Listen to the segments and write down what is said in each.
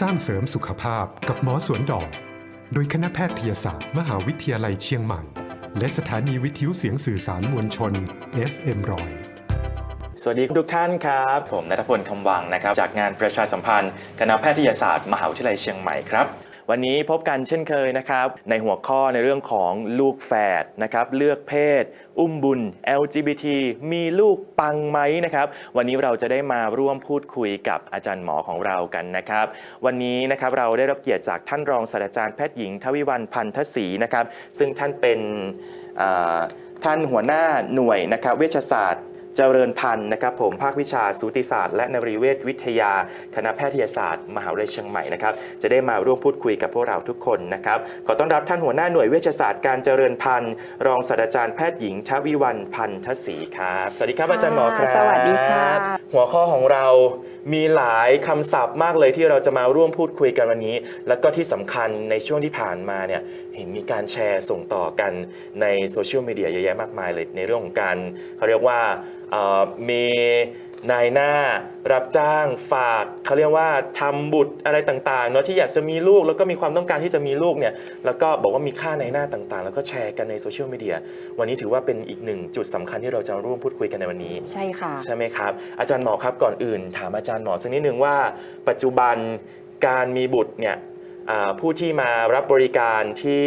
สร้างเสริมสุขภาพกับหมอสวนดอก โดยคณะแพทยศาสตร์ มหาวิทยาลัยเชียงใหม่ และสถานีวิทยุเสียงสื่อสารมวลชน FM รอยสวัสดีทุกท่านครับ ผมนัทพลคำวังนะครับ จากงานประชาสัมพันธ์ คณะแพทยศาสตร์ มหาวิทยาลัยเชียงใหม่ครับ วันนี้พบกันเช่นเคยนะครับ ในหัวข้อในเรื่องของลูกแฝดนะครับ เลือกเพศ อุ้มบุญ LGBT มีลูกปังไหมนะครับ วันนี้เราจะได้มาร่วมพูดคุยกับอาจารย์หมอของเรากันนะครับ วันนี้นะครับเราได้รับเกียรติจากท่านรองศาสตราจารย์แพทย์หญิงทวิวันพันธศรีนะครับ ซึ่งท่านเป็นท่านหัวหน้าหน่วยนะครับเวชศาสตร์ เจริญพันธ์นะครับผมภาควิชาสูติศาสตร์ และนรีเวชวิทยา คณะแพทยศาสตร์ มหาวิทยาลัยเชียงใหม่นะครับจะได้มาร่วมพูดคุยกับพวกเราทุกคนนะครับขอต้อนรับท่านหัวหน้าหน่วยเวชศาสตร์การเจริญพันธ์รองศาสตราจารย์แพทย์หญิงชวิวันพันธศรีครับสวัสดีครับอาจารย์หมอครับ สวัสดีค่ะหัวข้อของเรามีหลายคำศัพท์มากเลยที่เราจะมาร่วมพูดคุยกันวันนี้ แล้วก็ที่สำคัญในช่วงที่ผ่านมาเนี่ยเห็นมีการแชร์ส่งต่อกันในโซเชียลมีเดียเยอะแยะมากมายเลยในเรื่องของการเขาเรียกว่ามี นายหน้า รับจ้างฝากเขาเรียกว่าทำบุตรอะไรต่างๆเนาะที่อยากจะมีลูกแล้วก็มีความต้องการที่จะมีลูกเนี่ยแล้วก็บอกว่ามีค่าในหน้าต่างๆ แล้วก็แชร์กันในโซเชียลมีเดียวันนี้ถือว่าเป็นอีกหนึ่งจุดสำคัญที่เราจะร่วมพูดคุยกันในวันนี้ ใช่ค่ะใช่ไหมครับ อาจารย์หมอครับก่อนอื่น ถามอาจารย์หมอสักนิดนึงว่า ปัจจุบันการมีบุตรเนี่ยอ่า ผู้ที่มารับบริการที่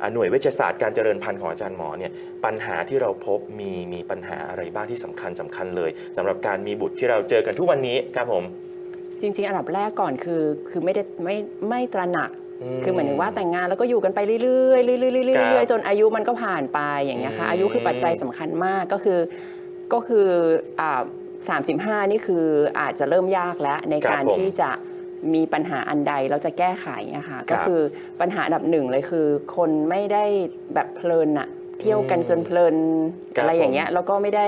อ่าหน่วยเวชศาสตร์การเจริญพันธุ์ของอาจารย์หมอเนี่ยปัญหาที่เราพบมีมีปัญหาอะไรบ้างที่สำคัญสำคัญเลยสำหรับการมีบุตรที่เราเจอกันทุกวันนี้ครับผม จริง ๆ อันดับแรกก่อนคือคือไม่ได้ไม่ไม่ตระหนักคือเหมือนถึงว่าแต่งงานแล้วก็อยู่กันไปเรื่อยๆเรื่อยๆเรื่อยๆครับเรื่อยๆจนอายุมันก็ผ่านไปอย่างเงี้ยค่ะอืมอายุคือปัจจัยสำคัญมากก็คือก็คืออ่าสามสิบห้านี่คืออาจจะเริ่มยากแล้วในการที่จะ มีปัญหาอันใดเราจะแก้ไขอะค่ะก็คือปัญหาอันดับหนึ่งเลยคือ คนไม่ได้แบบเพลินอะเที่ยวกันจนเพลินอะไรอย่างเงี้ยแล้วก็ไม่ได้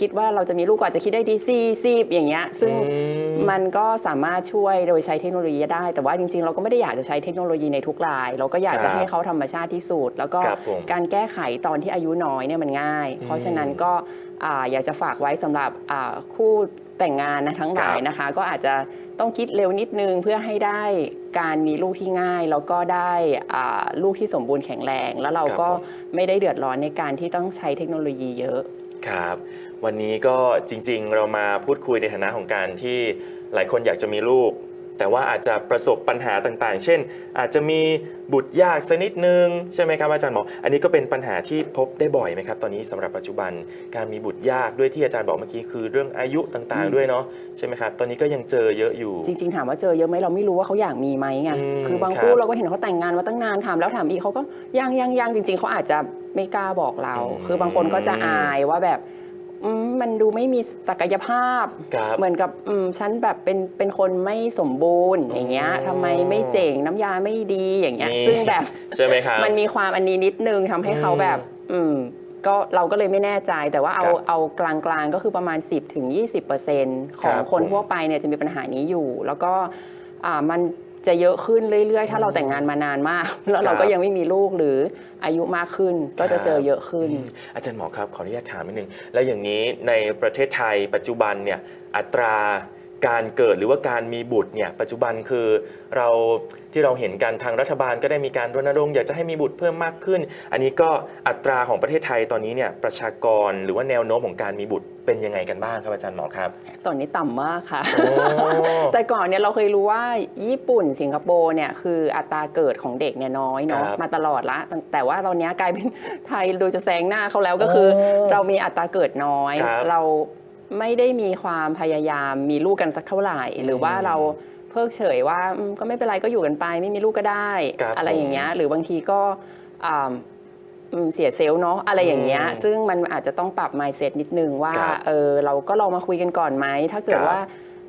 คิดว่าเราจะมีลูกกว่าจะคิดได้ดีซีซีบอย่างเงี้ยซึ่งอืมมันก็สามารถช่วยโดยใช้เทคโนโลยีได้ แต่ว่าจริงๆ เราก็ไม่ได้อยากจะใช้เทคโนโลยีในทุกราย เราก็อยากครัจะบให้เขาธรรมชาติที่สุด แล้วก็ครับผมการแก้ไขตอนที่อายุน้อยเนี่ยมันง่ายอืมเพราะฉะนั้นก็อ่าอยากจะฝากไว้สำหรับอ่าคู่ แต่งงานนะทั้งหลายครับนะคะ ก็อาจจะต้องคิดเร็วนิดนึงเพื่อให้ได้การมีลูกที่ง่าย แล้วก็ได้อ่าลูกที่สมบูรณ์แข็งแรง แล้วเราก็ไม่ได้เดือดร้อนในการที่ต้องใช้เทคโนโลยีเยอะครับ วันนี้ก็จริงๆ เรามาพูดคุยในฐานะของการที่หลายคนอยากจะมีลูก แต่ว่าอาจจะประสบปัญหาต่างๆ เช่น อาจจะมีบุตรยากสักนิดนึงใช่ไหมครับอาจารย์หมอ อันนี้ก็เป็นปัญหาที่พบได้บ่อยไหมครับ ตอนนี้สำหรับปัจจุบันการมีบุตรยากด้วยที่อาจารย์บอกเมื่อกี้คือเรื่องอายุต่างๆ ด้วยเนาะใช่ไหมครับตอนนี้ก็ยังเจอเยอะอยู่ จริงๆถามว่าเจอเยอะไหมเราไม่รู้ว่าเขาอยากมีไหมไงอืมคือบางครับคู่เราก็เห็นเขาแต่งงานมาตั้งนานถามแล้วถามอีกเขาก็ยังยังยังจริง ๆเขาอาจจะไม่กล้าบอกเราอืมคือบางคนก็จะอายว่าแบบ อืมมันดูไม่มีศักยภาพ ครับเหมือนกับอืมฉันแบบเป็นเป็นคนไม่สมบูรณ์อย่างเงี้ยอ๋อทำไมไม่เจ๋งน้ำยาไม่ดีอย่างเงี้ย นี่ ซึ่งแบบใช่ไหมครับ มันมีความอันนี้นิดนึงทำให้เขาแบบ อืม ก็เราก็เลยไม่แน่ใจแต่ว่าเอาครับเอากลางๆก็คือประมาณ 10ถึง20%ของครับคนผม ทั่วไปเนี่ยจะมีปัญหานี้อยู่ แล้วก็อ่ามัน จะเยอะขึ้นเรื่อยๆ ถ้าเราแต่งงานมานานมาก แล้วเราครัก็บยังไม่มีลูกหรืออายุมากขึ้นก็จะเจอเยอะขึ้นอืมอาจารย์หมอครับขออนุญาตถามนิดนึงแล้วอย่างนี้ในประเทศไทยปัจจุบันเนี่ยอัตรา การเกิดหรือว่าการมีบุตรเนี่ยปัจจุบันคือเราที่เราเห็นกันทางรัฐบาลก็ได้มีการรณรงค์อยากจะให้มีบุตรเพิ่มมากขึ้น อันนี้ก็อัตราของประเทศไทยตอนนี้เนี่ยประชากรหรือว่าแนวโน้มของการมีบุตรเป็นยังไงกันบ้างครับอาจารย์หมอครับ ตอนนี้ต่ำมากค่ะโอ้แต่ก่อนเนี่ยเราเคยรู้ว่าญี่ปุ่นสิงคโปร์เนี่ยคืออัตราเกิดของเด็กเนี่ยน้อยเนาะครับมาตลอดละ แต่แต่ว่าตอนเนี้ยกลายเป็นไทยดูจะแซงหน้าเขาแล้วก็คือโอ้เรามีอัตราเกิดน้อยครับเรา ไม่ได้มีความพยายามมีลูกกันสักเท่าไหร่ หรือว่าเราเพิกเฉยว่าอืมก็ไม่เป็นไรก็อยู่กันไป ไม่มีลูกก็ได้ ครับอะไรอย่างเงี้ยผมหรือบางทีก็อ่าอืมเสียเซลล์เนาะอะไรอย่างเงี้ยอืมซึ่งมันอาจจะต้องปรับ mindset นิดนึงว่าครับเออเราก็ลองมาคุยกันก่อนไหมถ้าเกิคดรับ ว่า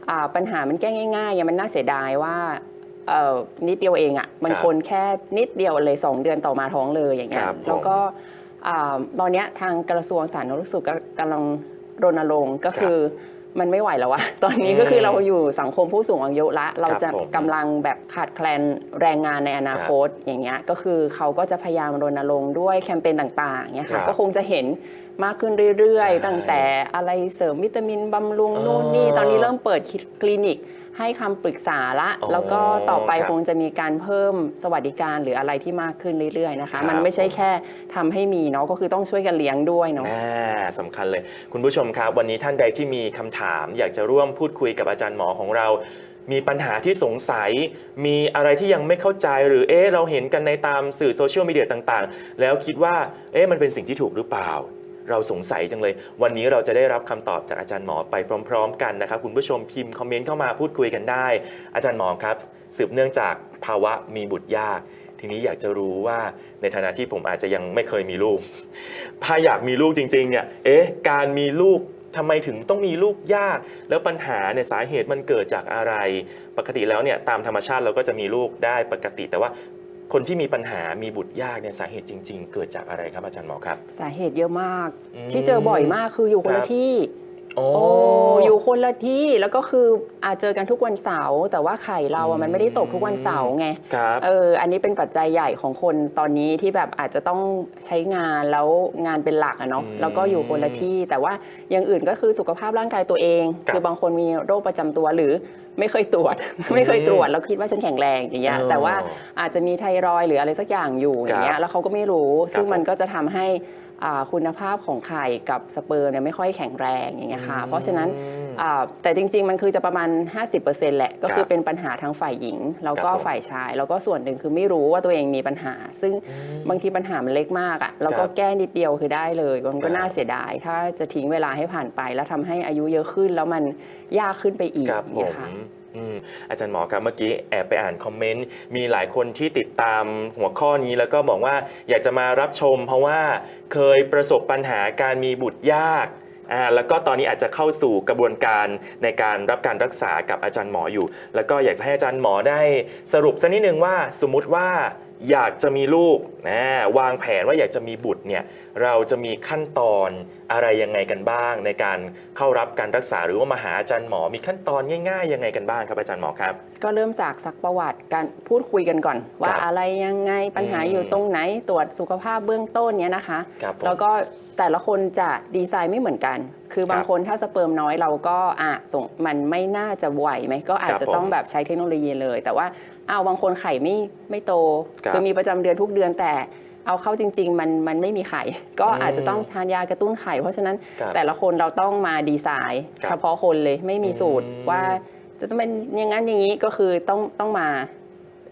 อ่าปัญหามันแก้ง่ายๆอย่างมันน่าเสียดายว่าเอ่อนิดเดียวเองอะ่ะบางคนแค่นิดเดียวเลย2เดือนต่อมาท้องเลยอย่างเงี้คยรับผม แล้วก็ อ่าตอนเนี้ยทางกระทรวงสาธารณสุขก็กำลัง รณรงค์ก็คือมันไม่ไหวแล้ววะตอนนี้ก็คือเราอยู่สังคมผู้สูงอายุละ เราจะผมกำลังแบบขาดแคลนแรงงานในอนาคตอย่างเงี้ย ก็คือเขาก็จะพยายามรณรงค์ด้วยแคมเปญต่างๆเนี่ยครัค่ะบก็คงจะเห็นมากขึ้นเรื่อยใช่ๆตั้งแต่อะไรเสริมวิตามินบำรุงนู่นนี่อ๋อตอนนี้เริ่มเปิดคลินิก ให้คำปรึกษาละ อ๋อแล้วก็ต่อไปครับคงจะมีการเพิ่มสวัสดิการหรืออะไรที่มากขึ้นเรื่อยๆนะคะครับมันไม่ใช่แค่ทำให้มีเนาะก็คือต้องช่วยกันเลี้ยงด้วยเนาะ อ่าสำคัญเลย คุณผู้ชมครับ วันนี้ท่านใดที่มีคำถาม อยากจะร่วมพูดคุยกับอาจารย์หมอของเรา มีปัญหาที่สงสัย มีอะไรที่ยังไม่เข้าใจหรือเอ๊ะเราเห็นกันในตามสื่อโซเชียลมีเดียต่างๆ แล้วคิดว่าเอ๊ะมันเป็นสิ่งที่ถูกหรือเปล่า เราสงสัยจังเลย วันนี้เราจะได้รับคำตอบจากอาจารย์หมอไปพร้อม ๆ กันนะครับ คุณผู้ชมพิมพ์คอมเมนต์เข้ามาพูดคุยกันได้ อาจารย์หมอครับ สืบเนื่องจากภาวะมีบุตรยาก ทีนี้อยากจะรู้ว่าในฐานะที่ผมอาจจะยังไม่เคยมีลูก ถ้าอยากมีลูกจริงๆเนี่ยเอ๊ะการมีลูกทำไมถึงต้องมีลูกยาก แล้วปัญหาเนี่ยสาเหตุมันเกิดจากอะไร ปกติแล้วเนี่ยตามธรรมชาติเราก็จะมีลูกได้ปกติ แต่ว่า คนที่มีปัญหามีบุตรยากเนี่ยสาเหตุจริง ๆ เกิดจากอะไรครับอาจารย์หมอครับ สาเหตุเยอะมาก อืม ที่เจอบ่อยมากคืออยู่คนครัละบที่ โอ้ โอ้อยู่คนละที่แล้วก็คืออาจเจอกันทุกวันเสาร์แต่ว่าไข่เราอือะม มันไม่ได้ตกทุกวันเสาร์ไงครับ เอออันนี้เป็นปัจจัยใหญ่ของคนตอนนี้ที่แบบอาจจะต้องใช้งานแล้วงานเป็นหลักอะเนาะอืมแล้วก็อยู่คนละที่ แต่ว่าอย่างอื่นก็คือสุขภาพร่างกายตัวเอง ครับ คือบางคนมีโรคประจำตัวหรือไม่เคยตรวจ ไม่เคยตรวจแล้วคิดว่าฉันแข็งแรงอย่างเงี้ยอ๋อแต่ว่าอาจจะมีไทรอยด์หรืออะไรสักอย่างอยู่อย่างเงี้ยแล้วเขาก็ไม่รู้ ซึ่งมันก็จะทำให้อ่าคุณภาพของไข่กับสเปิร์มเนี่ยไม่ค่อยแข็งแรงอย่างเงี้ยค่ะ เพราะฉะนั้นอืมอ่าแต่จริง ๆ มันคือจะประมาณ 50%แหละ ก็คืครัอบเป็นปัญหาทางฝ่ายหญิง แล้วก็ครับผมฝ่ายชาย แล้วก็ส่วนหนึ่งคือไม่รู้ว่าตัวเองมีปัญหา ซึ่งบางทีปัญหามันเล็กมากอะ่ะแล้วก็ครับแก้นิดเดียวคือได้เลยมันก็ครับน่าเสียดาย ถ้าจะทิ้งเวลาให้ผ่านไป แล้วทำให้อายุเยอะขึ้นแล้วมันยากขึ้นไปอีกครับอย่างผเงี้มยค่ะ อืมอาจารย์หมอครับเมื่อกี้แอบไปอ่านคอมเมนต์มีหลายคนที่ติดตามหัวข้อนี้แล้วก็บอกว่าอยากจะมารับชม เพราะว่าเคยประสบปัญหาการมีบุตรยากอ่าแล้วก็ตอนนี้อาจจะเข้าสู่กระบวนการในการรับการรักษากับอาจารย์หมออยู่ แล้วก็อยากจะให้อาจารย์หมอได้สรุปสักนิดนึงว่าสมมุติว่า อยากจะมีลูกนะวางแผนว่าอยากจะมีบุตรเนี่ยเราจะมีขั้นตอนอะไรยังไงกันบ้าง ในการเข้ารับการรักษาหรือว่ามาหาอาจารย์หมอมีขั้นตอนง่ายๆยังไงกันบ้างครับอาจารย์หมอครับ ก็เริ่มจากซักประวัติการพูดคุยกันก่อน ว่าครับอะไรยังไงปัญหาอืมอยู่ตรงไหนตรวจสุขภาพเบื้องต้นเนี้ยนะคะครับผมแล้วก็ แต่ละคนจะดีไซน์ไม่เหมือนกัน คือบางครับคนถ้าสเปิร์มน้อยเราก็อะส่งมันไม่น่าจะไหวไหมก็อาจครับจะผมต้องแบบใช้เทคโนโลยีเลย แต่ว่าอ้าวบางคนไข่ไม่ไม่โตครับคือมีประจำเดือนทุกเดือนแต่เอาเข้าจริง ๆ มันมันไม่มีไข่ ก็อืมอาจจะต้องทานยากระตุ้นไข่ เพราะฉะนั้นครับแต่ละคนเราต้องมาดีไซน์ครับเฉพาะคนเลยไม่มีสูตรอืมว่าจะต้องเป็นอย่างนั้นอย่างนี้ก็คือต้องต้องมา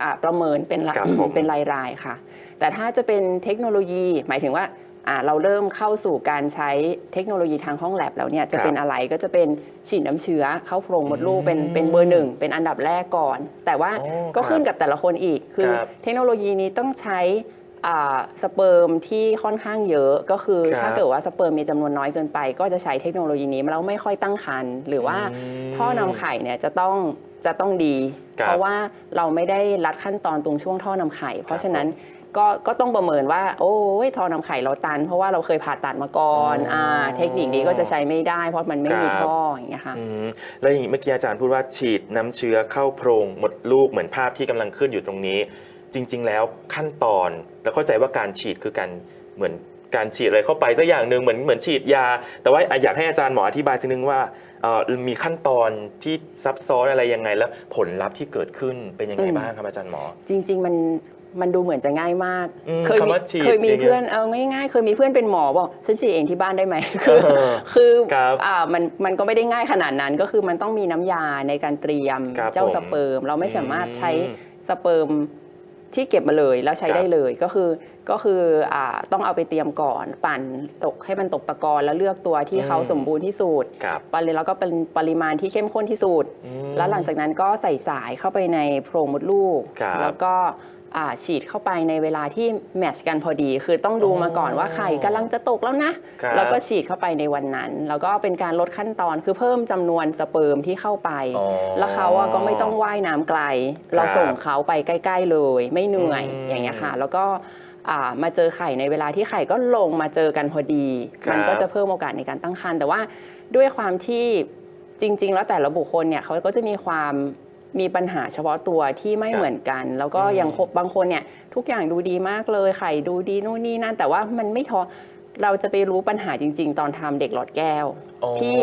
อ่าประเมินเป็นรายครับผมเป็นรายรายๆค่ะ แต่ถ้าจะเป็นเทคโนโลยีหมายถึงว่าอ่า เราเริ่มเข้าสู่การใช้เทคโนโลยีทางห้องแลบแล้วเนี่ยจะเป็นอะไรก็จะเป็นฉีดน้ำเชื้อเข้าโพรงมดลูกเป็นอืมเป็นเบอร์หนึ่งเป็นอันดับแรกก่อน แต่ว่าอ๋อก็ครับขึ้นกับแต่ละคนอีก คือครับเทคโนโลยีนี้ต้องใช้อ่าสเปิร์มที่ค่อนข้างเยอะก็คือครับถ้าเกิดว่าสเปิร์มมีจำนวนน้อยเกินไป ก็จะใช้เทคโนโลยีนี้แล้วไม่ค่อยตั้งครรภ์หรือว่าอืมท่อนำไข่เนี่ยจะต้องจะต้องดีครับเพราะว่าเราไม่ได้รัดขั้นตอนตรงช่วงท่อนำไข่ เพราะฉะนั้น ก็ก็ต้องประเมินว่า โอ้ยท่อนำไข่เราตัน เพราะว่าเราเคยผ่าตัดมาก่อนอ๋ออ่าเทคนิคนี้ก็จะใช้ไม่ได้ เพราะมันไม่มีครับ ท่ออย่างเงี้ยค่ะ อืมแล้วอย่างนี้เมื่อกี้อาจารย์พูดว่าฉีดน้ำเชื้อเข้าโพรงมดลูกเหมือนภาพที่กำลังขึ้นอยู่ตรงนี้ จริง ๆ แล้วขั้นตอนแล้วเข้าใจว่าการฉีดคือการเหมือนการฉีดอะไรเข้าไปสักอย่างหนึ่งเหมือนเหมือนฉีดยา แต่ว่าอะอยากให้อาจารย์หมออธิบายสักนึงว่าเอ่อมีขั้นตอนที่ซับซ้อนอะไรยังไงแล้วผลลัพธ์ที่เกิดขึ้นเป็นยังไงอืม บ้างครับอาจารย์หมอ จริง ๆ มัน มันดูเหมือนจะง่ายมาก อืมเคยมีคำว่าฉีดเคยมีอย่างเงี้ยเพื่อนเอาง่ายๆ เคยมีเพื่อนเป็นหมอบอกฉันฉีดเองที่บ้านได้ไหม คือเออคือครับอ่ามันมันก็ไม่ได้ง่ายขนาดนั้นก็คือมันต้องมีน้ำยาในการเตรียมครับเจ้าผมสเปิร์ม เราไม่สามารถใช้อืมสเปิร์มที่เก็บมาเลยแล้วใช้ครับได้เลยก็คือก็คืออ่าต้องเอาไปเตรียมก่อนปั่นตกให้มันตกตะกอนแล้วเลือกตัวที่เขาอืม สมบูรณ์ที่สุด ครับปริแล้วก็เป็นปริมาณที่เข้มข้นที่สุด อืม แล้วหลังจากนั้นก็ใส่สายเข้าไปในโพรงมดลูก ครับแล้วก็อ่า ฉีดเข้าไปในเวลาที่แมทช์กันพอดี คือต้องดูมาก่อนว่าไข่กำลังจะตกแล้วนะ ครับแล้วก็ฉีดเข้าไปในวันนั้น แล้วก็เป็นการลดขั้นตอนคือเพิ่มจำนวนสเปิร์มที่เข้าไป อ๋อแล้วเขาอะก็ไม่ต้องว่ายน้ำไกล เราส่งเขาไปใกล้ ๆเลย ไม่เหนื่อยอืมอย่างเงี้ยค่ะ แล้วก็อ่ามาเจอไข่ในเวลาที่ไข่ก็ลงมาเจอกันพอดี ครับ มันก็จะเพิ่มโอกาสในการตั้งครรภ์แต่ว่าด้วยความที่จริง ๆ แล้วแต่ละบุคคลเนี่ยเขาก็จะมีความ มีปัญหาเฉพาะตัวที่ไม่ครับเหมือนกัน แล้วก็อืมอย่างบางคนเนี่ยทุกอย่างดูดีมากเลยไข่ดูดีนู่นนี่นั่นแต่ว่ามันไม่ทอ เราจะไปรู้ปัญหาจริง ๆ ตอนทำเด็กหลอดแก้ว อ๋อ ที่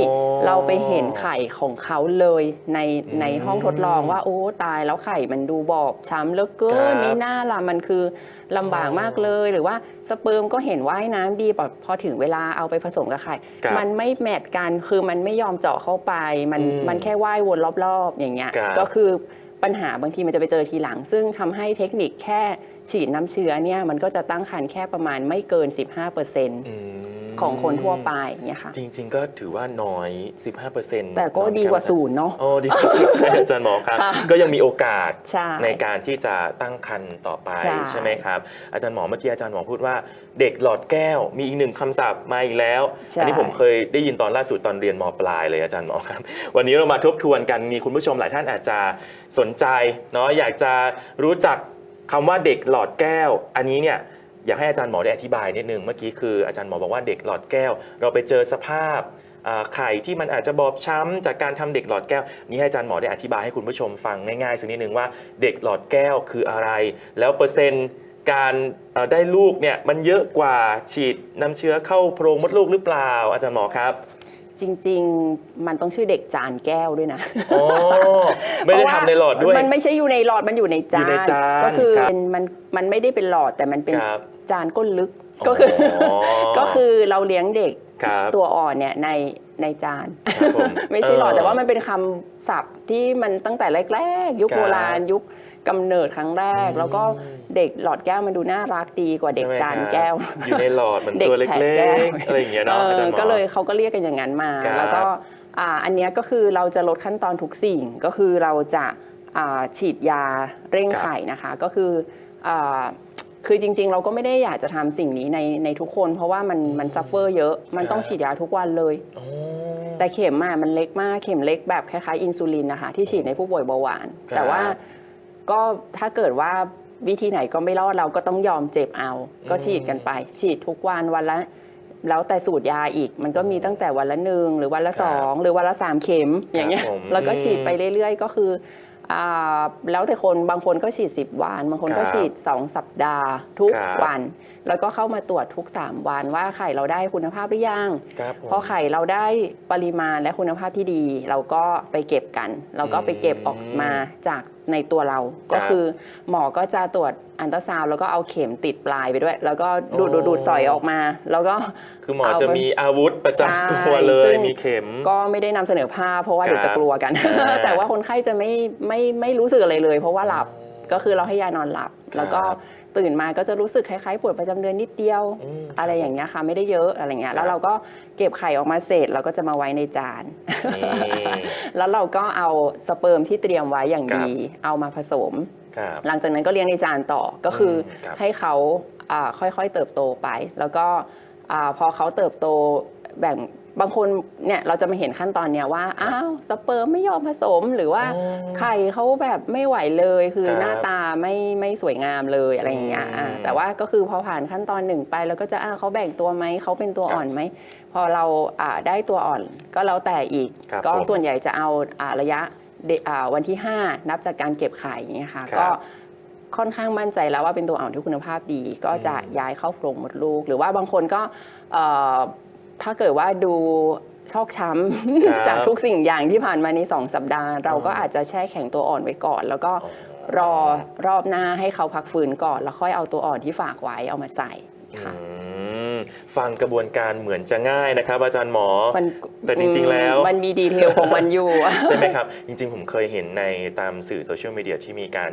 เราไปเห็นไข่ของเขาเลยในอืมในห้องทดลองว่า โอ้ตายแล้วไข่มันดูบอบช้ำเหลือเกิครันบไม่น่าล่ะมันคือลำบากมากเลยหรือว่าสเปิร์มก็เห็นว่ายน้ำดีพอพอถึงเวลาเอาไปผสมกับไข่ ครับมันไม่แมทกันคือมันไม่ยอมเจาะเข้าไป มันอืมมันแค่ว่ายวนรอบๆ อย่างเงี้ยครับ ก็คือปัญหาบางทีมันจะไปเจอทีหลัง ซึ่งทำให้เทคนิคแค่ ฉีดน้ำเชื้อเนี่ยมันก็จะตั้งครรภ์แค่ประมาณไม่เกิน 15%อืมของคนทั่วไปอย่างเงี้ยค่ะ จริง ๆ ก็ถือว่าน้อย 15%แต่ก็ดีกว่าศูนย์เนาะโอ้ดีกว่าศูนย์ใช่อาจารย์หมอครับค่ะก็ยังมีโอกาสใช่ในการที่จะตั้งครรภ์ต่อไปใช่ใช่ไหมครับ อาจารย์หมอเมื่อกี้อาจารย์หมอพูดว่าเด็กหลอดแก้วมีอีกหนึ่งคำศัพท์มาอีกแล้วใช่อันี้ผมเคยได้ยินตอนล่าสุดตอนเรียนมปลายเลยอาจารย์หมอครับ วันนี้เรามาทบทวนกันมีคุณผู้ชมหลายท่านอาจจะสนใจเนาะอยากจะรู้จัก คำว่าเด็กหลอดแก้ว อันนี้เนี่ยอยากให้อาจารย์หมอได้อธิบายนิดนึงเมื่อกี้คืออาจารย์หมอบอกว่าเด็กหลอดแก้ว เราไปเจอสภาพไข่ที่มันอาจจะบอบช้ำจากการทำเด็กหลอดแก้ว นี่ให้อาจารย์หมอได้อธิบายให้คุณผู้ชมฟังง่ายๆสักนิดนึงว่าเด็กหลอดแก้วคืออะไร แล้วเปอร์เซ็นต์การได้ลูกเนี่ยมันเยอะกว่าฉีดน้ำเชื้อเข้าโพรงมดลูกหรือเปล่าอาจารย์หมอครับ จริง ๆ มันต้องชื่อเด็กจานแก้วด้วยนะอ๋อไม่ได้เพราะว่าทำในหลอดด้วย มันไม่ใช่อยู่ในหลอดมันอยู่ในจาอยู่ในนจานก็คือครับเป็นมันมันไม่ได้เป็นหลอดแต่มันเป็นครับจานก้นลึกก็คือออ ก็คือเราเลี้ยงเด็กครับตัวอ่อนเนี่ยในในจาน ครับผมไม่ใช่หลอดเออแต่ว่ามันเป็นคำศัพท์ที่มันตั้งแต่แรกๆ ยุคครับโบราณยุค กำเนิดครั้งแรกอืมแล้วก็เด็กหลอดแก้วมันดูน่ารักดีกว่าเด็กใช่ไหมจานครับแก้ว อยู่ในหลอดเหมือนเด็กตัวเล็แผะแก้วกๆอะไรอย่างเงี้ยเนาะเออาอจารย์หมอก็เลยเขาก็เรียกกันอย่างนั้นมาครับแล้วก็อ่าอันเนี้ยก็คือเราจะลดขั้นตอนทุกสิ่งก็คือเราจะอ่าฉีดยาเร่งครับไข่นะคะ ก็คืออ่าคือจริง ๆ เราก็ไม่ได้อยากจะทำสิ่งนี้ในในทุกคน เพราะว่ามันมันซัฟเฟอร์เยอะมันต้องฉีดยาทุกวันเลยอ๋อแต่เข็มอะมันเล็กมากเข็มเล็กแบบคล้ายๆอินซูลินนะคะ ที่ฉีดในผู้ป่วยเบาหวานครับแต่ว่า ก็ถ้าเกิดว่าวิธีไหนก็ไม่รอดเราก็ต้องยอมเจ็บเอา ก็ฉีดกันไป ฉีดทุกวันวันละแล้วแต่สูตรยาอีก มันก็มีตั้งแต่วันละหนึ่งหรือวันละครับสองหรือวันละสามเข็มอย่างเงี้ยผมแล้วก็ฉีดอืมไปเรื่อย ๆ ก็คืออ่าแล้วแต่คนบางคนก็ฉีด 10 วัน บางคนก็ครับฉีด 2 สัปดาห์ทุกครับ วัน แล้วก็เข้ามาตรวจทุก 3 วันว่าไข่เราได้คุณภาพหรือยัง ครับผม พอไข่เราได้ปริมาณและคุณภาพที่ดี เราก็ไปเก็บกัน เราก็ไปเก็บออกมาจาก ในตัวเรา ก็คือหมอก็จะตรวจอันตราซาวด์แล้วก็เอาเข็มติดปลายไปด้วย แล้วก็ดูดอ๋อดูดดูดสอยออกมา แล้วก็คือหมอเอาจะไปมีอาวุธประจำตัวเลใช่ยซึ่งมีเข็ม ก็ไม่ได้นำเสนอภาพเพราะว่าเดี๋ยวครัจะบกลัวกันอ่าแต่ว่าคนไข้จะไม่ไม่ไม่รู้สึกอะไรเลย เพราะว่าหลับก็คือเราให้ยานอนหลับครับแล้วก็ ตื่นมาก็จะรู้สึกคล้ายๆปวดประจำเดือนนิดเดียว อืม อะไรอย่างเงี้ยค่ะไม่ได้เยอะอะไรเงี้ครัยบแล้วเราก็เก็บไข่ออกมาเสร็จเราก็จะมาไว้ในจาน นี่ แล้วเราก็เอาสเปิร์มที่เตรียมไว้อย่างครับดี เอามาผสม ครับ หลังจากนั้นก็เลี้ยงในจานต่อก็คืออมครับให้เขาอ่าค่อยๆเติบโตไป แล้วก็อ่าพอเขาเติบโตแบ่ง บางคนเนี่ยเราจะมาเห็นขั้นตอนเนี้ยว่า อ้าวสเปิร์มไม่ยอมผสมหรือว่าอ๋อไข่เขาแบบไม่ไหวเลยคือครับหน้าตาไม่ไม่สวยงามเลยอะไรอย่างเงี้ยอ่าอืมแต่ว่าก็คือพอผ่านขั้นตอนหนึ่งไปเราก็จะอ้าวเขาแบ่งตัวไหมเขาเป็นตัวครับอ่อนไหมพอเราอ่าได้ตัวอ่อนก็แล้วแต่อีก ครับก็ผมส่วนใหญ่จะเอาอ่าระยะเดอ่าวันที่ 5 นับจากการเก็บไข่อย่างเงี้ยค่ะครับก็ค่อนข้างมั่นใจแล้วว่าเป็นตัวอ่อนที่คุณภาพดี ก็จะอืม ย้ายเข้าโพรงมดลูก หรือว่าบางคนก็เอ่อ ถ้าเกิดว่าดูชอกช้ครับำจากทุกสิ่งอย่างที่ผ่านมาในสองสัปดาห์ เราก็อ๋อออาจจะแช่แข็งตัวอ่อนไว้ก่อน แล้วก็อ๋อรอรอบหน้าให้เขาพักฟื้นก่อน แล้วค่อยเอาตัวอ่อนที่ฝากไว้เอามาใส่ค่ะอืม ฟังกระบวนการเหมือนจะง่ายนะครับ อาจารย์หมอ มันแต่จริง ๆ แล้ว มันมีดีเทลของมันอยู่ ใช่ไหมครับ จริง ๆ ผมเคยเห็นในตามสื่อโซเชียลมีเดียที่มีการ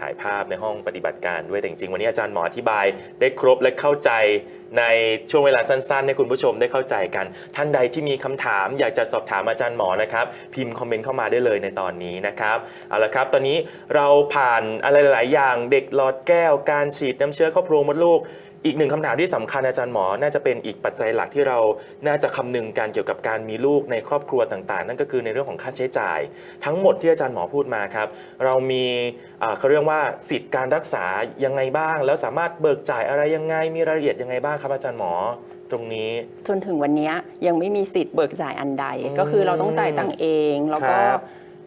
ถ่ายภาพในห้องปฏิบัติการด้วยแต่จริง ๆ วันนี้อาจารย์หมออธิบายได้ครบและเข้าใจในช่วงเวลาสั้นๆ ให้คุณผู้ชมได้เข้าใจกัน ท่านใดที่มีคำถามอยากจะสอบถามอาจารย์หมอนะครับ พิมพ์คอมเมนต์เข้ามาได้เลยในตอนนี้นะครับเอาละครับตอนนี้เราผ่านอะไรหลาย ๆ อย่างเด็กหลอดแก้วการฉีดน้ำเชื้อเข้าโพรงมดลูก อีกหนึ่งคำถามที่สำคัญอาจารย์หมอ น่าจะเป็นอีกปัจจัยหลักที่เราน่าจะคำนึงการเกี่ยวกับการมีลูกในครอบครัวต่างๆ นั่นก็คือในเรื่องของค่าใช้จ่าย ทั้งหมดที่อาจารย์หมอพูดมาครับ เรามีอ่าเขาเรียกว่าสิทธิ์การรักษายังไงบ้าง แล้วสามารถเบิกจ่ายอะไรยังไง มีรายละเอียดยังไงบ้างครับอาจารย์หมอตรงนี้ จนถึงวันเนี้ยยังไม่มีสิทธิ์เบิกจ่ายอันใดอืมก็คือเราต้องจ่ายตังค์เองแล้วก็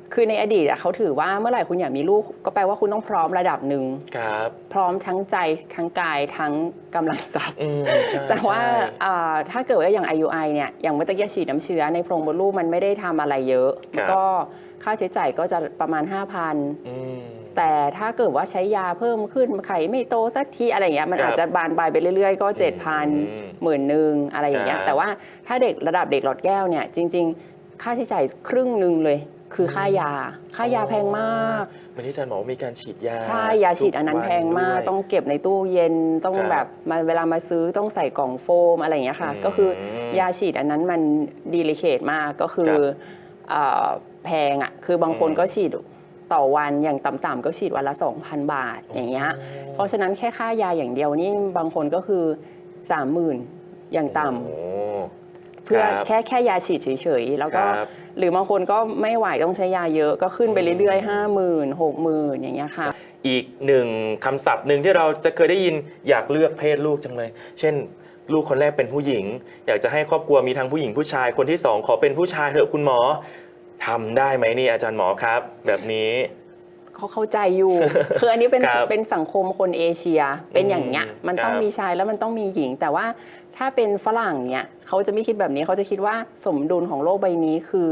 ครับคือในอดีตอะเขาถือว่าเมื่อไหร่คุณอยากมีลูก ก็แปลว่าคุณต้องพร้อมระดับหนึ่งครับ พร้อมทั้งใจทั้งกายทั้งกำลังทรัพย์ อืมใช่แต่ว่าใช่ อ่าถ้าเกิดว่าอย่าง IUI เนี่ยอย่างเมื่อตะกี้ฉีดน้ำเชื้อในโพรงมดลูกมันไม่ได้ทำอะไรเยอะครับ ก็ค่าใช้จ่ายก็จะประมาณ 5,000 อืม แต่ถ้าเกิดว่าใช้ยาเพิ่มขึ้นไข่ไม่โตสักทีอะไรอย่างเงี้ยมันครับอาจจะบานปลายไปเรื่อยๆ ก็อืม7,000หมื่นหนึ่งอะไรอย่างเงี้ยครับ แต่ว่าถ้าเด็กระดับเด็กหลอดแก้วเนี่ยจริง ๆ ค่าใช้จ่ายครึ่งหนึ่งเลย คือค่ายา ค่ายาแพงมากเหมือนที่อาจารย์บอกว่ามีการฉีดยาใช่ยาฉีดอันนั้นทุวัแพงมากด้วยต้องเก็บในตู้เย็นต้องครับแบบมาเวลามาซื้อต้องใส่กล่องโฟมอะไรอย่างเงี้ยค่ะอืมก็คือยาฉีดอันนั้นมันดีลิเคทมากก็คือครับเอ่อแพงอะคือบางคนอืมก็ฉีดต่อวันอย่างต่ำๆก็ฉีดวันละ 2,000 บาทอย่างเงี้ยเพราะฉะนั้นแค่ค่ายาอย่างเดียวนี่บางคนก็คือ 30,000 อย่างต่ำโอ้ เพื่อครับแค่แค่ยาฉีดเฉยๆ แล้วก็ครับ หรือบางคนก็ไม่ไหวต้องใช้ยาเยอะก็ขึ้นไปเรื่อยๆห้าหมื่นหกหมื่นอย่างเงี้ยค่ะ อีกหนึ่งคำศัพท์หนึ่งที่เราจะเคยได้ยินอยากเลือกเพศลูกจังเลย เช่น ลูกคนแรกเป็นผู้หญิง อยากจะให้ครอบครัวมีทั้งผู้หญิงผู้ชายคนที่สองขอเป็นผู้ชายเถอะคุณหมอทำได้ไหมนี่อาจารย์หมอครับ แบบนี้ เขาเข้าใจอยู่ คืออันนี้เป็นครับเป็นสังคมคนเอเชีย เป็นอย่างเงี้ย อืมมันต้องครับมีชายแล้วมันต้องมีหญิง แต่ว่า ถ้าเป็นฝรั่งเนี่ยเขาจะไม่คิดแบบนี้เขาจะคิดว่าสมดุลของโลกใบนี้คือ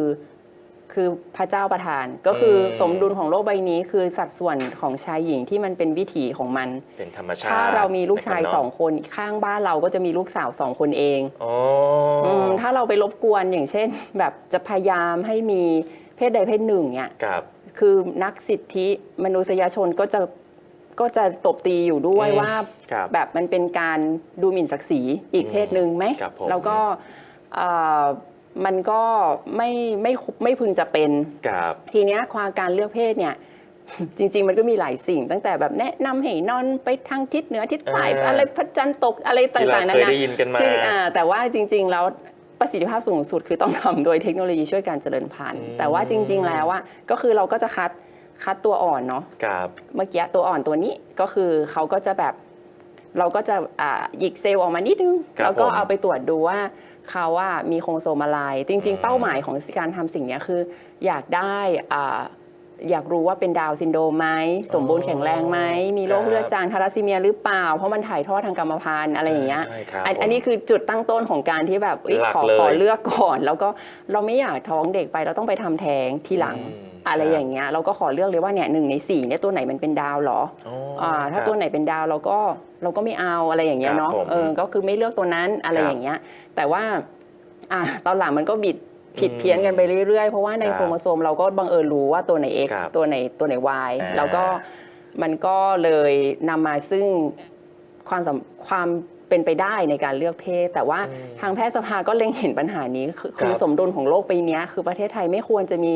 คือพระเจ้าประทาน ก็คืออมสมดุลของโลกใบนี้ คือสัดส่วนของชายหญิงที่มันเป็นวิถีของมัน เป็นธรรมชาติถ้าเรามีลูกชายนะครับสองคนข้างบ้านเราก็จะมีลูกสาวสองคนเองอ๋ออืมถ้าเราไปรบกวนอย่างเช่น แบบจะพยายามให้มีเพศใดเพศหนึ่งเนี่ยกับคือนักสิทธิมนุษยชนก็จะ ก็จะตบตีอยู่ด้วยอืมว่าครับแบบมันเป็นการดูหมิ่นศักดิ์ศรีอีกอืมเพศหนึ่งไหมครับผม แล้วก็เอ่อมันก็ไม่ไม่ไม่พึงจะเป็นกับ ทีเนี้ยความการเลือกเพศเนี่ย จริง ๆ มันก็มีหลายสิ่ง ตั้งแต่แบบแนะนำให้นอนไปทางทิศเหนือทิศใต้อ่า อะไรพระจันทร์ตกอะไรที่เราต่างๆนาเคยนาได้ยินกันมาที่อ่าแต่ว่าจริง ๆ แล้วประสิทธิภาพสูงสุดคือต้องทำโดยเทคโนโลยีช่วยการเจริญพันธุ์ อืมแต่ว่าจริง ๆ แล้วว่าก็คือเราก็จะคัด คัดตัวอ่อนเนาะกับเมื่อกี้ตัวอ่อนตัวนี้ก็คือเขาก็จะแบบ เราก็จะอ่าหยิกเซลล์ออกมานิดนึงครับแล้วก็ผมเอาไปตรวจดูว่าเขาว่ามีโครโมโซมอะไร จริงอืมๆเป้าหมายของการทำสิ่งเนี้ยคือ อยากได้อ่าอยากรู้ว่าเป็นดาวน์ซินโดรมไหม สมบูรณ์แข็งแรงไหม มีโรคเลือดจางทาราซีเมียหรือเปล่า เพราะมันถ่ายทอดทางกรรมพันธุ์อะไรอย่างเงี้ยใช่ครับอันผมอันนี้คือจุดตั้งต้นของการที่แบบเอ้ยหลักขอเลยขอเลือกก่อน แล้วก็เราไม่อยากท้องเด็กไปเราต้องไปทำแท้งทีหลัง อืมอะไรครับอย่างเงี้ยเราก็ขอเลือกเลยว่าเนี่ยหนึ่งในสี่เนี่ยตัวไหนมันเป็นดาวเหรออ๋ออ่าถ้าครับตัวไหนเป็นดาวเราก็เราก็ไม่เอาอะไรอย่างเงี้ยเนาะครับผมเออก็คือไม่เลือกตัวนั้นอะไรครับอย่างเงี้ย แต่ว่าอะตอนหลังมันก็บิดผิดอืมเพี้ยนกันไปเรื่อยๆ เพราะว่าในครับโครโมโซมเราก็บังเอิญรู้ว่าตัวไหน X ครับตัวไหนตัวไหน Y อ่าแล้วก็มันก็เลยนำมาซึ่งความสำความ เป็นไปได้ในการเลือกเพศ แต่ว่าอืมทางแพทยสภาก็เล็งเห็นปัญหานี้คือคือครับสมดุลของโลกใบเนี้ยคือประเทศไทยไม่ควรจะมี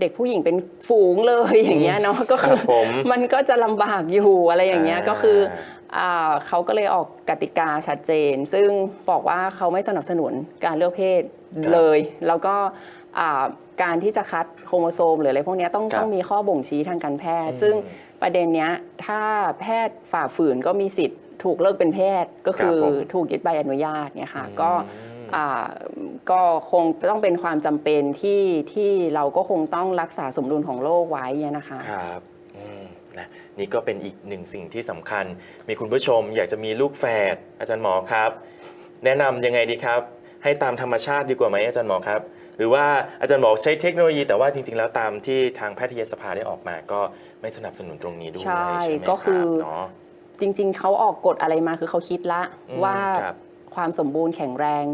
เด็กผู้หญิงเป็นฝูงเลยอย่างเงี้ยเนาะก็คคืรัอบผมมันก็จะลำบากอยู่อะไรอย่างเงี้ยอ่าก็คืออ่าเขาก็เลยออกกติกาชัดเจน ซึ่งบอกว่าเขาไม่สนับสนุนการเลือกเพศครับเลย แล้วก็อ่าการที่จะคัดโครโมโซม หรืออะไรพวกเนี้ยต้องครับต้องมีข้อบ่งชี้ทางการแพทย์อืมซึ่งประเด็นเนี้ยถ้าแพทย์ฝ่าฝืนก็มีสิทธิ์ ถูกเลิกเป็นแพทย์ก็คือครับผมถูกยึดใบอนุญาตเนี่ยค่ะอืมก็อ่าก็คงต้องเป็นความจำเป็นที่ที่เราก็คงต้องรักษาสมดุลของโลกไว้เนี่ยนะคะ ครับอืมนะนี่ก็เป็นอีกหนึ่งสิ่งที่สำคัญ มีคุณผู้ชมอยากจะมีลูกแฝดอาจารย์หมอครับ แนะนำยังไงดีครับ ให้ตามธรรมชาติดีกว่าไหมอาจารย์หมอครับ หรือว่าอาจารย์หมอใช้เทคโนโลยีแต่ว่าจริง ๆ แล้วตามที่ทางแพทยสภาได้ออกมา ก็ไม่สนับสนุนตรงนี้ด้วยใช่ใช่ไหมก็คือรับเนาะ จริง ๆ เขาออกกฎอะไรมาคือเขาคิดละอืมว่าครับความสมบูรณ์แข็งแรง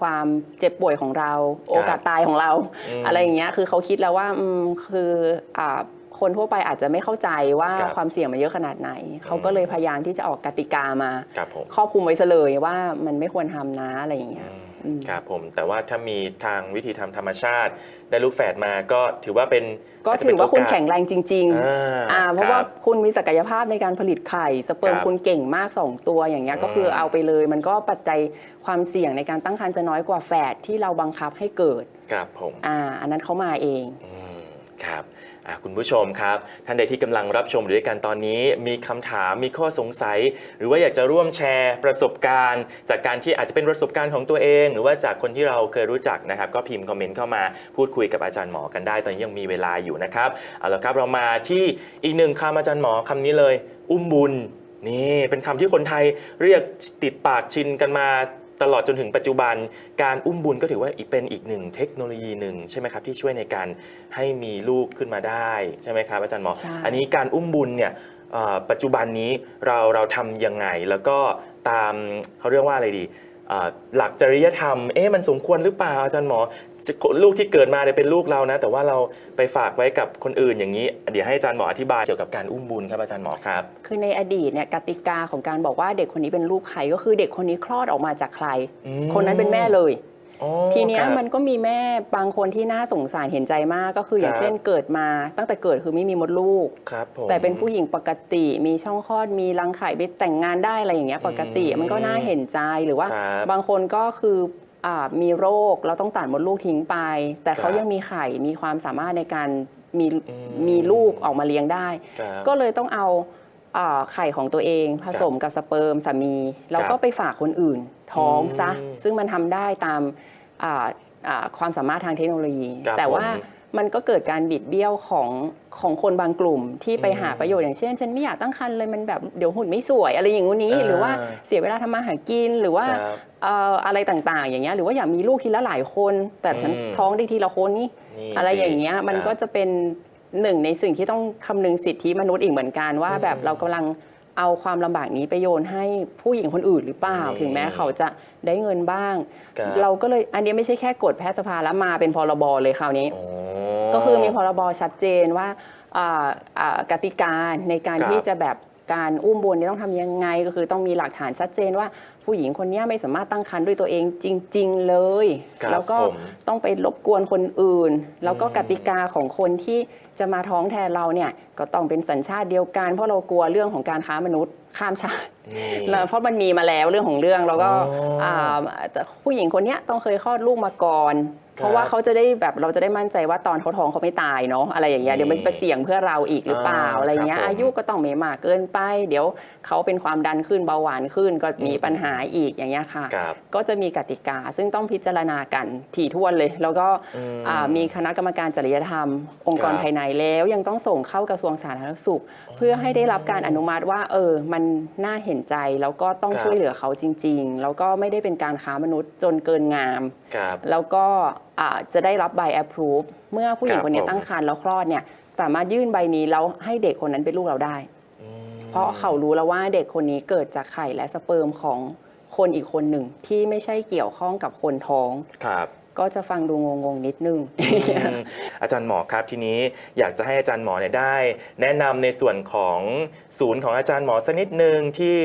ความเจ็บป่วยของเรา โอกาสตายของเรามอะไรอย่างเงี้ยคือเขาคิดแล้วว่าอืมคืออ่าคนทั่วไปอาจจะไม่เข้าใจว่าครับความเสี่ยงมันเยอะขนาดไหน เขาก็เลยพยายามที่จะออกกติกามา ครับผม ครอบคลุมไว้ซะเลยว่ามันไม่ควรทำนะอะไรอย่างเงี้ย อืม อืม ครับผมแต่ว่าถ้ามีทางวิธีทำธรรมชาติ ได้ลูกแฝดมาก็ถือว่าเป็นก็จจะถืเป็อนว่าคุณโกสแข็งแรงจริง ๆ อ่าอ่าเพราะว่าคบ คุณมีศักยภาพในการผลิตไข่ สเปิร์มครับคุณเก่งมาก 2 ตัวอย่างเงี้ยอืมก็คือเอาไปเลย มันก็ปัจจัยความเสี่ยงในการตั้งครรภ์จะน้อยกว่าแฝดที่เราบังคับให้เกิดครับผม อ่าอันนั้นเขามาเอง อืมครับอะ คุณผู้ชมครับ ท่านใดที่กำลังรับชมอยู่ด้วยกันตอนนี้มีคำถามมีข้อสงสัย หรือว่าอยากจะร่วมแชร์ประสบการณ์ จากการที่อาจจะเป็นประสบการณ์ของตัวเอง หรือว่าจากคนที่เราเคยรู้จักนะครับ ก็พิมพ์คอมเมนต์เข้ามาพูดคุยกับอาจารย์หมอกันได้ ตอนนี้ยังมีเวลาอยู่นะครับเอาละครับเรามาที่อีกหนึ่งคำอาจารย์หมอคำนี้เลย อุ้มบุญนี่เป็นคำที่คนไทยเรียกติดปากชินกันมา ตลอดจนถึงปัจจุบันการอุ้มบุญก็ถือว่าอีกเป็นอีกหนึ่งเทคโนโลยีหนึ่งใช่ไหมครับที่ช่วยในการให้มีลูกขึ้นมาได้ใช่ไหมครับอาจารย์หมอใช่อันนี้การอุ้มบุญเนี่ยเอ่อปัจจุบันนี้เราเราทำยังไงแล้วก็ตามเขาเรียกว่าอะไรดีเอ่อหลักจริยธรรมเอ๊ะมันสมควรหรือเปล่าอาจารย์หมอจะ ลูกที่เกิดมาเนี่ยเป็นลูกเรานะ แต่ว่าเราไปฝากไว้กับคนอื่นอย่างนี้ เดี๋ยวให้อาจารย์หมออธิบายเกี่ยวกับการอุ้มบุญครับอาจารย์หมอครับ คือในอดีตเนี่ยกติกาของการบอกว่าเด็กคนนี้เป็นลูกใครก็คือเด็กคนนี้คลอดออกมาจากใครอืมคนนั้นเป็นแม่เลยอ๋อทีเนี้ยครับมันก็มีแม่บางคนที่น่าสงสารเห็นใจมากก็คืออย่างครับเช่นเกิดมา ตั้งแต่เกิดคือไม่มีมดลูกครับผมแต่เป็นผู้หญิงปกติมีช่องคลอดมีรังไข่ไปแต่งงานได้อะไรอย่างเงี้ยปกติอืมมันก็น่าเห็นใจหรือว่าครับบางคนก็คืออ่า มีโรคเราต้องตัดมดลูกทิ้งไป แต่เขาครับยังมีไข่มีความสามารถในการมีอืมมีลูกออกมาเลี้ยงได้ครับก็เลยต้องเอาอ่าไข่ของตัวเองผสมกับสเปิร์มสามี แล้วคก็รับไปฝากคนอื่นท้องซะอืมซึ่งมันทำได้ตามอ่าอ่าความสามารถทางเทคโนโลยีครับแต่ว่าผ มมันก็เกิดการบิดเบี้ยวของของคนบางกลุ่มที่ไปอืมหาประโยชน์อย่างเช่น ฉันไม่อยากตั้งครรภ์เลยมันแบบเดี๋ยวหุ่นไม่สวยอะไรอย่างงู้นี้อ่าหรือว่าเสียเวลาทำมาหากินหรือว่าครับเอ่ออะไรต่างๆ อย่างเงี้ยหรือว่าอยากมีลูกทีละหลายคน แต่ฉันอืมท้องได้ทีละคนนี่นี่อะไรอย่างเงี้ยสิมันครับก็จะเป็นหนึ่งในสิ่งที่ต้องคำนึงสิทธิมนุษย์อีกเหมือนกันว่าอืมแบบเรากำลัง เอาความลำบากนี้ไปโยนให้ผู้หญิงคนอื่นหรือเปล่า นี่ถึงแม้เขาจะได้เงินบ้าง ครับ เราก็เลยอันนี้ไม่ใช่แค่กฎแพทยสภาแล้วมาเป็นพรบเลยคราวนี้โอ้ก็คือมีพรบชัดเจนว่าอ่าอ่ากติกาในการครับที่จะแบบ การอุ้มบุญเนี่ยต้องทำยังไง ก็คือต้องมีหลักฐานชัดเจนว่าผู้หญิงคนเนี้ยไม่สามารถตั้งครรภ์ด้วยตัวเองจริง ๆ เลยครับแล้วก็ผมต้องไปรบกวนคนอื่น แล้วก็อืมกติกาของคนที่จะมาท้องแทนเราเนี่ยก็ต้องเป็นสัญชาติเดียวกัน เพราะเรากลัวเรื่องของการค้ามนุษย์ข้ามชาตินี่แล้วเพราะมันมีมาแล้วเรื่องของเรื่องแล้วก็อ๋ออ่าแต่ผู้หญิงคนเนี้ยต้องเคยคลอดลูกมาก่อน เพราะว่าเขาจะได้แบบเราจะได้มั่นใจว่าตอนเขาท้องเขาไม่ตายเนาะอะไรอย่างเงี้ยนี่เดี๋ยวมันไปเสี่ยงเพื่อเราอีกหรือเปล่าอ่าอะไรเงี้ยครับผมอายุก็ต้องไม่มากเกินไป เดี๋ยวเขาเป็นความดันขึ้นเบาหวานขึ้นก็มีอืมปัญหาอีกอย่างเงี้ยค่ะครับก็จะมีกติกาซึ่งต้องพิจารณากันถี่ถ้วนเลย แล้วก็อืมอ่ามีคณะกรรมการจริยธรรม องค์กรครับภายในแล้วยังต้องส่งเข้ากระทรวงสาธารณสุข เพื่อให้ได้รับการอนุมัติว่า เออ มันน่าเห็นใจแล้วก็ต้องครับช่วยเหลือเขาจริง ๆ แล้วก็ไม่ได้เป็นการค้ามนุษย์จนเกินงามครับแล้วก็อ่า จะได้รับใบ approve เมื่อผู้หญิงครับคนนี้ผมตั้งครรภ์แล้วคลอดเนี่ยสามารถยื่นใบนี้แล้วให้เด็กคนนั้นเป็นลูกเราได้อืมเพราะเขารู้แล้วว่าเด็กคนนี้เกิดจากไข่และสเปิร์มของคนอีกคนหนึ่งที่ไม่ใช่เกี่ยวข้องกับคนท้องครับ ก็จะฟังดูงงๆนิดนึง อืมอาจารย์หมอครับทีนี้อยากจะให้อาจารย์หมอเนี่ยได้ แนะนำในส่วนของศูนย์ของอาจารย์หมอสักนิดนึงที่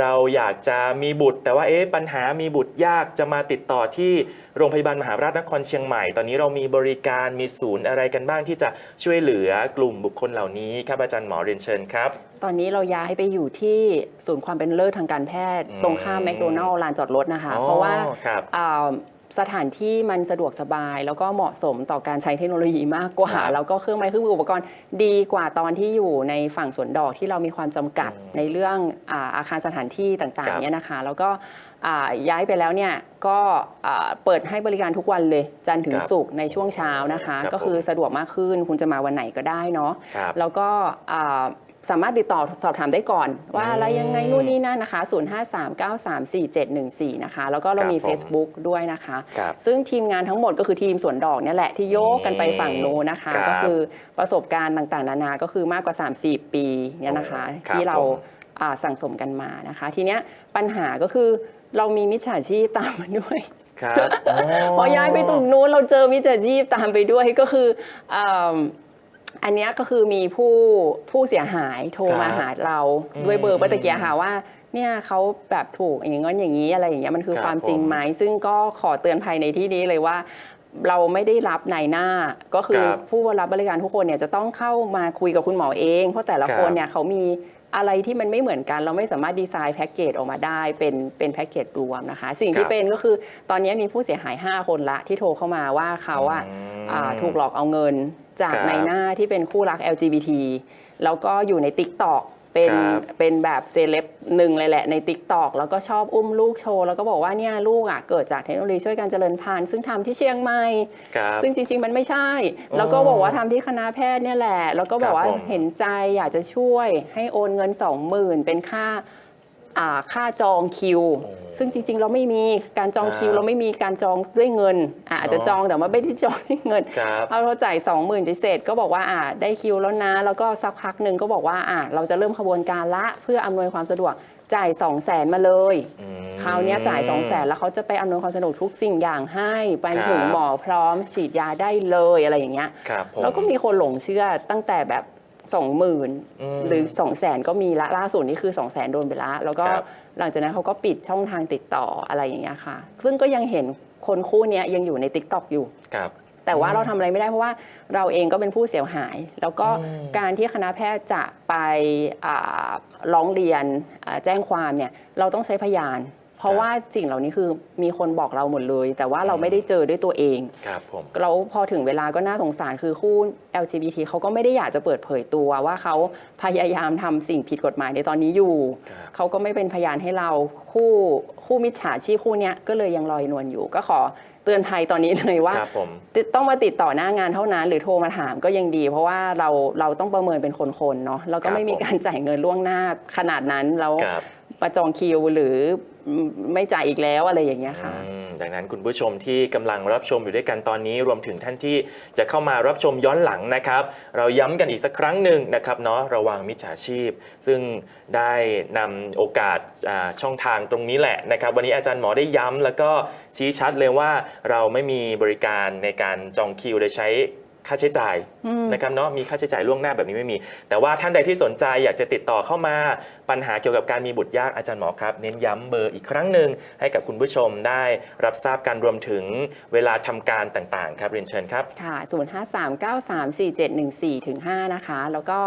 เราอยากจะมีบุตร แต่ว่าเอ๊ะปัญหามีบุตรยากจะมาติดต่อที่โรงพยาบาลมหาราชนครเชียงใหม่ ตอนนี้เรามีบริการมีศูนย์อะไรกันบ้างที่จะช่วยเหลือกลุ่มบุคคลเหล่านี้ครับอาจารย์หมอเรียนเชิญครับ ตอนนี้เราย้ายไปอยู่ที่ศูนย์ความเป็นเลิศทางการแพทย์ อืมตรงข้ามแมคโดนัลล์ลานจอดรถนะคะ อ๋อเพราะว่าครับ อ่า สถานที่มันสะดวกสบาย แล้วก็เหมาะสมต่อการใช้เทคโนโลยีมากกว่าครับแล้วก็เครื่องไม้เครื่องมืออุปกรณ์ดีกว่าตอนที่อยู่ในฝั่งสวนดอกที่เรามีความจำกัดอืมในเรื่องอาอาคารสถานที่ต่างครับๆเนี่ยนะคะ แล้วก็อ่าย้ายไปแล้วเนี่ยก็อ่าเปิดให้บริการทุกวันเลย จันทร์ถึงครับศุกร์ในช่วงเช้านะคะครับก็คือผมสะดวกมากขึ้น คุณจะมาวันไหนก็ได้เนาะครับแล้วก็อ่า สามารถติดต่อสอบถามได้ก่อน ว่าอะไรยังไงนู่นนี่นั่นนะคะ 0539347714 นะคะ แล้วก็เรามีครับผม Facebook ด้วยนะคะ ครับซึ่งทีมงานทั้งหมดก็คือทีมสวนดอกเนี่ยแหละที่โยกกันไปฝั่งโน้นนะคะ ครับก็คือประสบการณ์ต่างๆ นานาก็คือมากกว่า30ปีเนี่ยนะคะ ครับที่เราผม อ่าสั่งสมกันมานะคะ ทีเนี้ยปัญหาก็คือเรามีมิจฉาชีพตามมาด้วย ครับอ๋อพอย้ายไปตรงนู้นเราเจอมิจฉาชีพตามไปด้วยก็คืออ่า อันเนี้ยก็คือมีผู้ผู้เสียหายโทรมาครับหาเราอืมด้วยเบอร์เมื่อตะกี้ค่ะว่าเนี่ยเขาแบบถูกอย่างงี้อย่างนี้อะไรอย่างเงี้ยมันคือครับความจริงผมไหมซึ่งก็ขอเตือนภัยในที่นี้เลยว่า เราไม่ได้รับนายหน้า ก็คือครับผู้รับบริการทุกคนเนี่ยจะต้องเข้ามาคุยกับคุณหมอเอง เพราะแต่ละครับคนเนี่ยเขามีอะไรที่มันไม่เหมือนกันเราไม่สามารถดีไซน์แพ็กเกจออกมาได้เป็นเป็นแพ็กเกจรวมนะคะ สิ่งคที่รับเป็นก็คือตอนนี้มีผู้เสียหาย 5 คนละที่โทรเข้ามาว่าเขาอะอืมอ่าถูกหลอกเอาเงิน จากครับในหน้าที่เป็นคู่รัก LGBT แล้วก็อยู่ใน t ิ k t o k เป็นครับเป็นแบบเซเลบหนึ่งเลยแหละใน t ิ k t o k แล้วก็ชอบอุ้มลูกโชว์ แล้วก็บอกว่าเนี่ยลูกอะเกิดจากเทคโนโลยีช่วยการเจริญพันธุ์ซึ่งทำที่เชียงใหม่ ครับซึ่งจริงๆ มันไม่ใช่อ๋อแล้วก็บอกว่าทำที่คณะแพทย์เนี่ยแหละ แล้วก็บอกว่าครับผม เห็นใจอยากจะช่วยให้โอนเงิน20,000เป็นค่า อ่าค่าจองคิว ซึ่งจริง ๆ เราไม่มีการจองคิวครับเราไม่มีการจองด้วยเงินอะอาจจะอ๋อจองแต่ว่าไม่ได้จองด้วยเงินครับเอาเราจ่าย20,000พิเศษก็บอกว่าอ่าได้คิวแล้วนะ แล้วก็สักพักหนึ่งก็บอกว่าอ่าเราจะเริ่มขบวนการละเพื่ออำนวยความสะดวกจ่าย2 0 0แสนมาเลยอืมคราวเนี้ยจ่าย 2 0 0แสนแล้วเขาจะไปอำนวยความสะดวกทุกสิ่งอย่างให้ ไปครับถึงหมอพร้อมฉีดยาได้เลยอะไรอย่างเงี้ยครับผมแล้วก็มีคนหลงเชื่อตั้งแต่แบบ สองหมื่นอืมหรือ2องแสนก็มีละล่าสุดนี่คือ2องแสนโดนไปละ แล้วก็ครับหลังจากนั้นเขาก็ปิดช่องทางติดต่ออะไรอย่างเงี้ยค่ะ ซึ่งก็ยังเห็นคนคู่เนี้ยยังอยู่ใน t ิ k t o k อยู่ครับแต่ว่าเราทำอะไรไม่ได้เพราะว่าเราเองก็เป็นผู้เสียหาย แล้วก็อืมการที่คณะแพทย์จะไปอ่าร้องเรียนอ่าแจ้งความเนี่ยเราต้องใช้พยาน เพราะว่าสิ่งเหล่านี้คือมีคนบอกเราหมดเลย แต่ว่าเราไม่ได้เจอด้วยตัวเอง ครับผมแล้วพอถึงเวลาก็น่าสงสารคือคู่ LGBT เขาก็ไม่ได้อยากจะเปิดเผยตัวว่าเขาพยายามทำสิ่งผิดกฎหมายในตอนนี้อยู่ ครับเขาก็ไม่เป็นพยานให้เราคู่คู่มิจฉาชีพคู่เนี้ยก็เลยยังลอยนวลอยู่ ก็ขอเตือนภัยตอนนี้เลยว่า ครับผม ติดต้องมาติดต่อหน้างานเท่านั้น หรือโทรมาถามก็ยังดี เพราะว่าเราเราต้องประเมินเป็นคนๆเนาะแล้วก็ครับไม่มีผมการจ่ายเงินล่วงหน้าขนาดนั้นแล้ว ครับ มาจองคิวหรือไม่จ่ายอีกแล้วอะไรอย่างเงี้ยค่ะ อืมดังนั้นคุณผู้ชมที่กำลังรับชมอยู่ด้วยกันตอนนี้ รวมถึงท่านที่จะเข้ามารับชมย้อนหลังนะครับ เราย้ำกันอีกสักครั้งหนึ่งนะครับเนาะระวังมิจฉาชีพ ซึ่งได้นำโอกาสอ่าช่องทางตรงนี้แหละนะครับ วันนี้อาจารย์หมอได้ย้ำแล้วก็ชี้ชัดเลยว่าเราไม่มีบริการในการจองคิวโดยใช้ ค่าใช้จ่ายนะครับเนาะมีค่าใช้จ่ายล่วงหน้าแบบนี้ไม่มี แต่ว่าท่านใดที่สนใจอยากจะติดต่อเข้ามาปัญหาเกี่ยวกับการมีบุตรยากอาจารย์หมอครับ เน้นย้ำเบอร์อีกครั้งหนึ่งให้กับคุณผู้ชมได้รับทราบการรวมถึงเวลาทำการต่างๆ ครับเรียนเชิญครับค่ะ 0539347714ถึง5นะคะ แล้วก็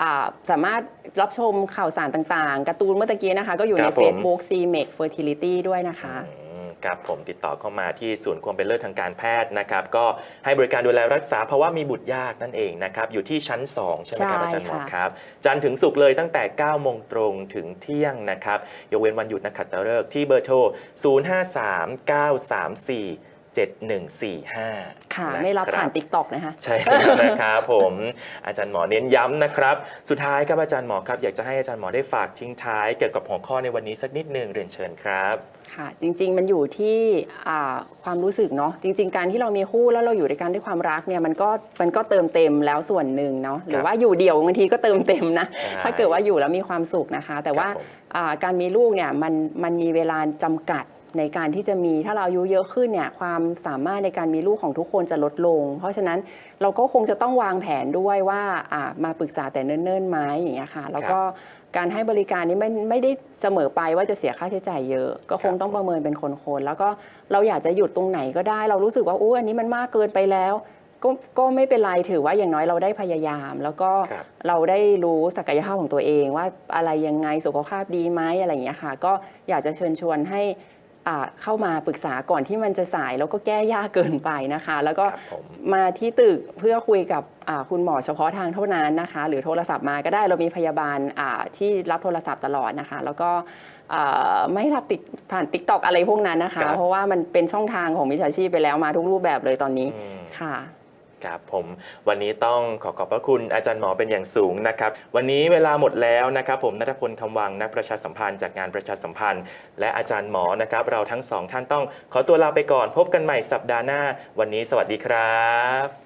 อ่าสามารถรับชมข่าวสารต่างๆ การ์ตูนเมื่อตะกี้นะคะ ก็อยู่คในรับผม Facebook c m e c Fertility ด้วยนะคะอืม ครับผมติดต่อเข้ามาที่ศูนย์ความเป็นเลิศทางการแพทย์นะครับ ก็ให้บริการดูแลรักษาภาวะมีบุตรยากนั่นเองนะครับ อยู่ที่ชั้น 2 ใช่ไหมครับใช่อาจารย์หมอค่ะครับ จันทร์ถึงศุกร์เลยตั้งแต่ 9 โมงตรงถึงเที่ยงนะครับ ยกเว้นวันหยุดนักขัตฤกษ์ที่เบอร์โทร 0539347145ค่ะนะไม่รับคผ่านติ๊กต็อกนะคะ ใช่แล้วนะครับผมอาจารย์หมอเน้นย้ำนะครับ สุดท้ายครับอาจารย์หมอครับ อยากจะให้อาจารย์หมอได้ฝากทิ้งท้ายเกี่ยวกับหัวข้อในวันนี้สักนิดหนึ่งเรียนเชิญครับค่ะจริงๆมันอยู่ที่อ่าความรู้สึกเนาะจริง ๆ การที่เรามีคู่แล้วเราอยู่ด้วยกันด้วยความรักเนี่ยมันก็มันก็เติมเต็มแล้วส่วนหนึ่งเนาะหรือว่าอยู่เดี่ยวบางทีก็เติมเต็มนะใช่ถ้าเกิดว่าอยู่แล้วมีความสุขนะคะ แต่ว่าครับผมอ่าการมีลูกเนี่ยมันมันมีเวลาจำกัด ในการที่จะมีถ้าเราอายุเยอะขึ้นเนี่ยความสามารถในการมีลูกของทุกคนจะลดลง เพราะฉะนั้นเราก็คงจะต้องวางแผนด้วยว่าอ่ามาปรึกษาแต่เนิ่นๆไหมอย่างเงี้ยค่ะแล้วก็การให้บริการนี้ไม่ไม่ได้เสมอไปว่าจะเสียค่าใช้จ่ายเยอะ ก็คงต้องประเมินเป็นคนๆแล้วก็เราอยากจะหยุดตรงไหนก็ได้ เรารู้สึกว่าอู้อันนี้มันมากเกินไปแล้วก็ก็ไม่เป็นไรถือว่าอย่างน้อยเราได้พยายาม แล้วก็ครับเราได้รู้ศักยภาพของตัวเองว่าอะไรยังไงสุขภาพดีไหมอะไรอย่างเงี้ยค่ะ ก็อยากจะเชิญชวนให้อ่า เข้ามาปรึกษาก่อนที่มันจะสายแล้วก็แก้ยากเกินไปนะคะ แล้วก็ครับผมมาที่ตึกเพื่อคุยกับอ่าคุณหมอเฉพาะทางเท่านั้นนะคะ หรือโทรศัพท์มาก็ได้เรามีพยาบาลอ่าที่รับโทรศัพท์ตลอดนะคะ แล้วก็อ่าไม่รับติดผ่านติ๊กตอกอะไรพวกนั้นนะคะครับเพราะว่ามันเป็นช่องทางของมิจฉาชีพไปแล้วมาทุกรูปแบบเลยตอนนี้อืมค่ะ ครับผมวันนี้ต้องขอขอบพระคุณอาจารย์หมอเป็นอย่างสูงนะครับ วันนี้เวลาหมดแล้วนะครับ ผมนัทพลคำวังนักประชาสัมพันธ์จากงานประชาสัมพันธ์ และอาจารย์หมอนะครับ เราทั้งสองท่านต้องขอตัวลาไปก่อนพบกันใหม่สัปดาห์หน้า วันนี้สวัสดีครับ